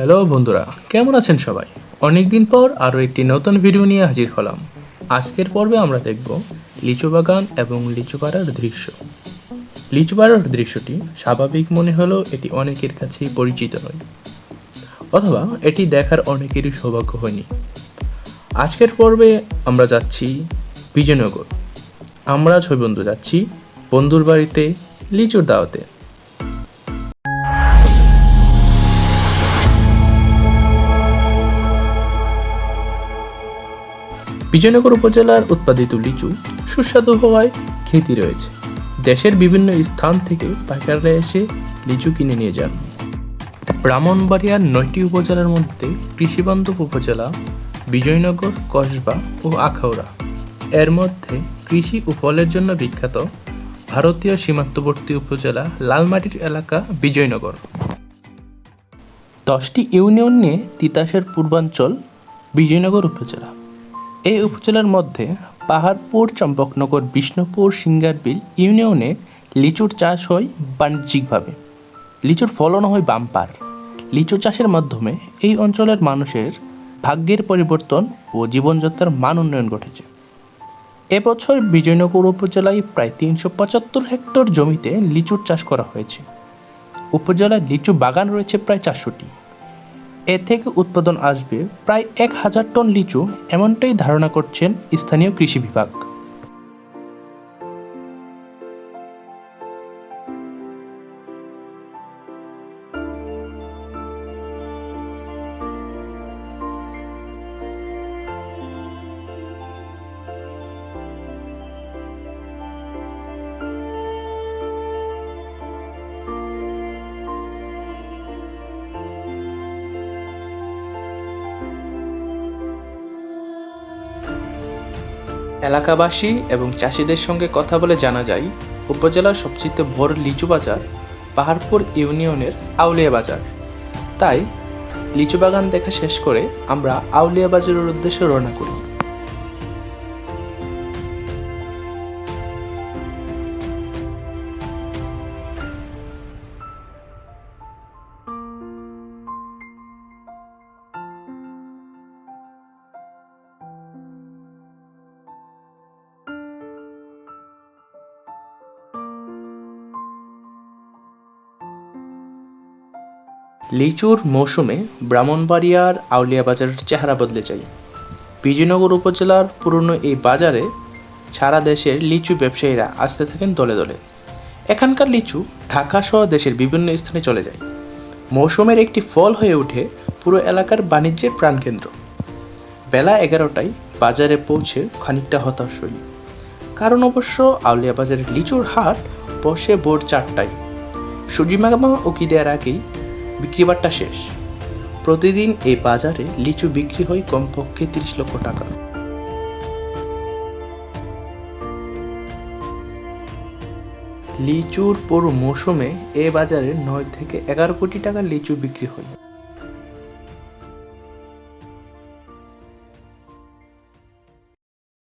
Hello বন্ধুরা, কেমন আছেন সবাই? অনেকদিন পর আরও একটি নতুন ভিডিও নিয়ে হাজির হলাম। আজকের পর্বে আমরা দেখব লিচু বাগান এবং লিচু পাড়ার দৃশ্য। লিচু পাড়ার দৃশ্যটি স্বাভাবিক মনে হলেও এটি অনেকের কাছেই পরিচিত নয়, অথবা এটি দেখার অনেকেরই সৌভাগ্য হয়নি। আজকের পর্বে আমরা যাচ্ছি বিজয়নগর। আমরা ছয় বন্ধু যাচ্ছি বন্ধুর বাড়িতে লিচুর দাওয়াতে। বিজয়নগর উপজেলার উৎপাদিত লিচু সুস্বাদু হওয়ায় খ্যাতি রয়েছে। দেশের বিভিন্ন স্থান থেকে পাইকাররা এসে লিচু কিনে নিয়ে যান। ব্রাহ্মণবাড়িয়ার নয়টি উপজেলার মধ্যে কৃষিবান্ধব উপজেলা, বিজয়নগর, কসবা ও আখাউড়া। এর মধ্যে কৃষি ও ফলের জন্য বিখ্যাত ভারতীয় সীমান্তবর্তী উপজেলা লালমাটির এলাকা বিজয়নগর। দশটি ইউনিয়ন নিয়ে তিতাসের পূর্বাঞ্চল বিজয়নগর উপজেলা। এই উপজেলার মধ্যে পাহাড়পুর, চম্পকনগর, বিষ্ণুপুর, সিঙ্গারবিল ইউনিয়নে লিচুর চাষ হয় বাণিজ্যিকভাবে। লিচুর ফলন হয় বাম্পার লিচু চাষের মাধ্যমে এই অঞ্চলের মানুষের ভাগ্যের পরিবর্তন ও জীবনযাত্রার মান উন্নয়ন ঘটেছে। এবছর বিজয়নগর উপজেলায় প্রায় তিনশো পঁচাত্তর হেক্টর জমিতে লিচুর চাষ করা হয়েছে। উপজেলায় লিচু বাগান রয়েছে প্রায় চারশোটি। এ থেকে উৎপাদন আসবে প্রায় এক হাজার টন লিচু, এমনটাই ধারণা করছেন স্থানীয় কৃষি বিভাগ। এলাকাবাসী এবং চাষিদের সঙ্গে কথা বলে জানা যায়, উপজেলার সবচেয়ে বড় লিচু বাজার পাহাড়পুর ইউনিয়নের আউলিয়া বাজার। তাই লিচু বাগান দেখা শেষ করে আমরা আউলিয়া বাজারের উদ্দেশ্যে রওনা করি। লিচুর মৌসুমে ব্রাহ্মণবাড়িয়ার আউলিয়া বাজারের চেহারা বদলে যায়। বিজয়নগর উপজেলার পুরনো এই বাজারে সারা দেশের লিচু ব্যবসায়ীরা আসতে থাকেন দলে দলে। এখানকার লিচু ঢাকা সহ দেশের বিভিন্ন স্থানে চলে যায়। মৌসুমের একটি ফল হয়ে ওঠে পুরো এলাকার বাণিজ্যের প্রাণকেন্দ্র। বেলা এগারোটায় বাজারে পৌঁছে খানিকটা হতাশ হই। কারণ অবশ্য আউলিয়া বাজারের লিচুর হাট বসে ভোর চারটায়। সূর্যিমামা উকি দেওয়ার আগেই বিক্রিবারটা শেষ। প্রতিদিন এই বাজারে লিচু বিক্রি হয় কমপক্ষে তিরিশ লক্ষ টাকা। লিচুর পুরো মৌসুমে এ বাজারে নয় থেকে এগারো কোটি টাকার লিচু বিক্রি হয়।